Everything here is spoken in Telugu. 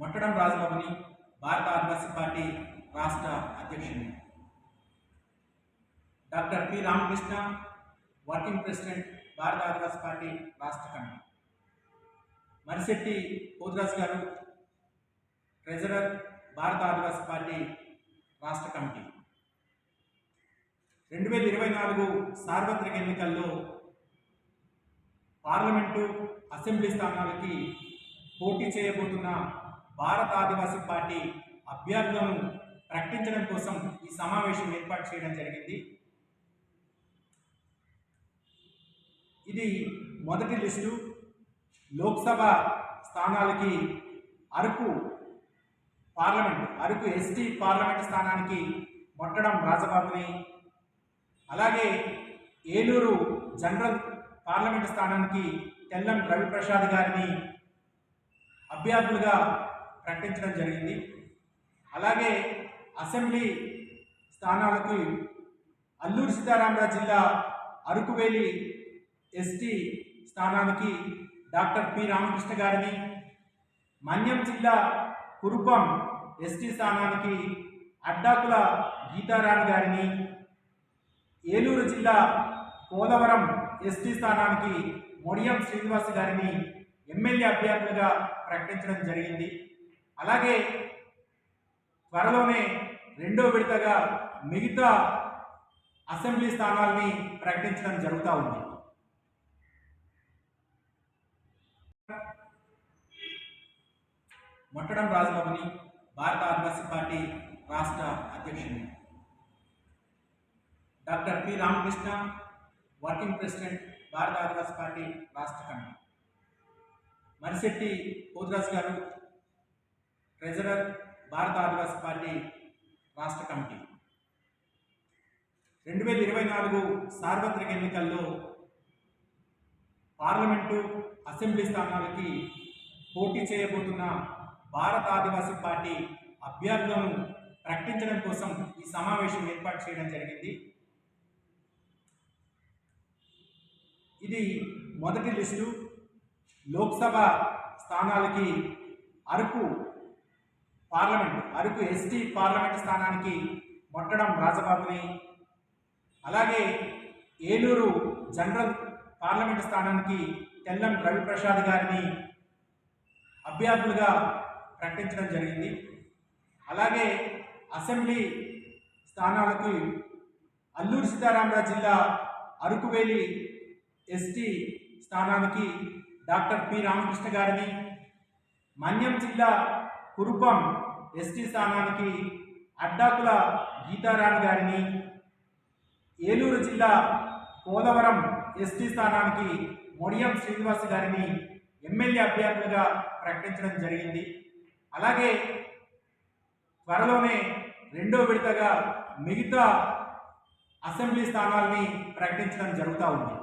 మొట్టడం రాజబాబుని భారత ఆదివాసీ పార్టీ రాష్ట్ర అధ్యక్షుని. Doctor P. Ramakrishna working president Bharat Adivasi party రాష్ట్ర కమిటీ. మరిశెట్టి పోతురాజు గారు ట్రెజరర్ భారత ఆదివాసీ పార్టీ రాష్ట్ర కమిటీ. రెండు వేల ఇరవై నాలుగు సార్వత్రిక ఎన్నికల్లో పార్లమెంటు అసెంబ్లీ స్థానాలకి పోటీ చేయబోతున్న భారత ఆదివాసీ పార్టీ అభ్యర్థులను ప్రకటించడం కోసం ఈ సమావేశం ఏర్పాటు చేయడం జరిగింది. ఇది మొదటి list. Lok Sabha స్థానాలకి Araku parliament Araku ST parliament స్థానానికి మొట్టడం రాజబాబుని. అలాగే ఏలూరు జనరల్ పార్లమెంట్ స్థానానికి తెల్లం రవిప్రసాద్ గారిని అభ్యర్థులుగా ప్రకటించడం జరిగింది. అలాగే అసెంబ్లీ స్థానాలకు అల్లూరు సీతారామరాజు జిల్లా అరకువేలి ఎస్టీ స్థానానికి డాక్టర్ పి రామకృష్ణ గారిని మన్యం జిల్లా కురుపం ఎస్టీ స్థానానికి అడ్డాకుల గీతారాణి గారిని ఏలూరు జిల్లా పోలవరం ఎస్టీ స్థానానికి మొడియం శ్రీనివాస్ గారిని ఎమ్మెల్యే అభ్యర్థులుగా ప్రకటించడం జరిగింది. అలాగే త్వరలోనే రెండో విడతగా మిగతా అసెంబ్లీ స్థానాల్ని ప్రకటించడం జరుగుతూ ఉంది. మొట్టడం రాజబాబుని భారత ఆదివాసీ పార్టీ రాష్ట్ర అధ్యక్షుడిని doctor P Ramakrishna working president Bharat Adivasi party రాష్ట్ర కమిటీ. మరిశెట్టి పోతురాజు గారు ట్రెజరర్ భారత ఆదివాసీ పార్టీ రాష్ట్ర కమిటీ. రెండు వేల ఇరవై నాలుగు సార్వత్రిక ఎన్నికల్లో పార్లమెంటు అసెంబ్లీ స్థానాలకి పోటీ చేయబోతున్న భారత ఆదివాసీ పార్టీ అభ్యర్థులను ప్రకటించడం కోసం ఈ సమావేశం ఏర్పాటు చేయడం జరిగింది. ఇది మొదటి list. Lok Sabha స్థానాలకి Araku parliament Araku ST parliament స్థానానికి మొట్టడం రాజబాబుని అలాగే ఏలూరు జనరల్ పార్లమెంట్ స్థానానికి తెల్లం రవిప్రసాద్ గారిని అభ్యర్థులుగా ప్రకటించడం జరిగింది. అలాగే అసెంబ్లీ స్థానాలకు అల్లూరు సీతారామరాజు జిల్లా అరకువేలి ఎస్టీ స్థానానికి డాక్టర్ పి రామకృష్ణ గారిని మన్యం జిల్లా కురుపం ఎస్టీ స్థానానికి అడ్డాకుల గీతారాణి గారిని ఏలూరు జిల్లా పోలవరం ఎస్టీ స్థానానికి మొడియం శ్రీనివాస్ గారిని ఎమ్మెల్యే అభ్యర్థులుగా ప్రకటించడం జరిగింది. అలాగే త్వరలోనే రెండో విడతగా మిగతా అసెంబ్లీ స్థానాల్ని ప్రకటించడం జరుగుతూ ఉంది.